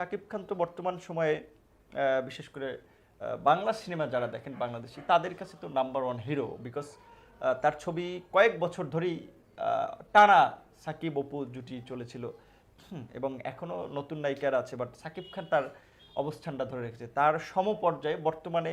শাকিব খান তো বর্তমান সময়ে বিশেষ করে বাংলা সিনেমা যারা দেখেন বাংলাদেশি, তাদের কাছে তো নাম্বার ওয়ান হিরো বিকজ তার ছবি কয়েক বছর ধরেই টানা সাকিব অপু জুটি চলেছিল। এবং এখনও নতুন নায়িকারা আছে বাট সাকিব খান তার অবস্থানটা ধরে রেখেছে। তার সমপর্যায়ে বর্তমানে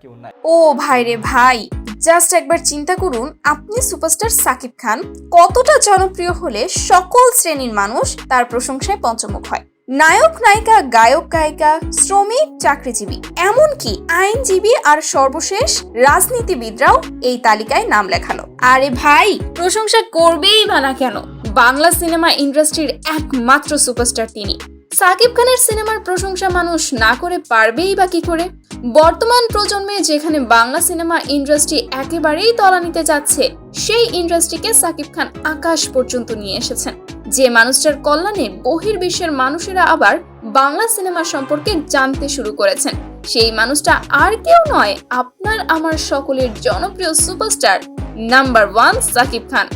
কেউ নাই। ও ভাই রে ভাই জাস্ট একবার চিন্তা করুন, আপনি সুপারস্টার সাকিব খান কতটা জনপ্রিয় হলে সকল শ্রেণির মানুষ তার প্রশংসায় পঞ্চমুখ হয়। নায়ক, নায়িকা, গায়ক, গায়িকা, শ্রমিক, চাকরিজীবী, এমনকি আইনজীবী আর সর্বশেষ রাজনীতিবিদরাও এই তালিকায় নাম লেখালো। আরে ভাই, প্রশংসা করবেই বা না কেন? বাংলা সিনেমা ইন্ডাস্ট্রির একমাত্র সুপারস্টার তিনি। সাকিব খানের সিনেমার প্রশংসা মানুষ না করে পারবেই বা কি করে? বর্তমান প্রজন্মে যেখানে বাংলা সিনেমা ইন্ডাস্ট্রি একেবারেই তলা নিতে যাচ্ছে, সেই ইন্ডাস্ট্রিকে সাকিব খান আকাশ পর্যন্ত নিয়ে এসেছেন। যে মানুষটার কল্যাণে বহির্বিশ্বের মানুষেরা আবার বাংলা সিনেমা সম্পর্কে জানতে শুরু করেছেন। সেই মানুষটা আর কেউ নয়, আপনার আমার সকলের জনপ্রিয় superstar number one Shakib Khan.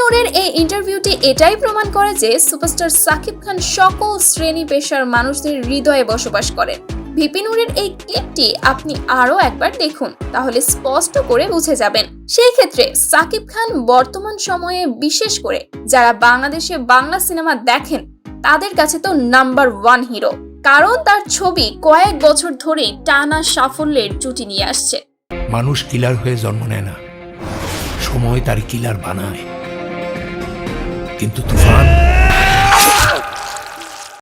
নূরের এই ইন্টারভিউটি এটাই প্রমাণ করে যে সুপারস্টার সাকিব খান সকল শ্রেণি পেশার মানুষদের হৃদয়ে বসবাস করেন। ভিপি নূরের এই ক্লিপটি আপনি আরও একবার দেখুন, তাহলে স্পষ্ট করে বুঝে যাবেন। সেই ক্ষেত্রে সাকিব খান বর্তমান সময়ে বিশেষ করে যারা বাংলাদেশে বাংলা সিনেমা দেখেন, তাদের কাছে তো নাম্বার ওয়ান হিরো। কারণ তার ছবি কয়েক বছর ধরেই টানা সাফল্যের জুটি নিয়ে আসছে। মানুষ কিলার হয়ে জন্ম নেয় না। সময় তার কিলার বানায়। কিন্তু তুফান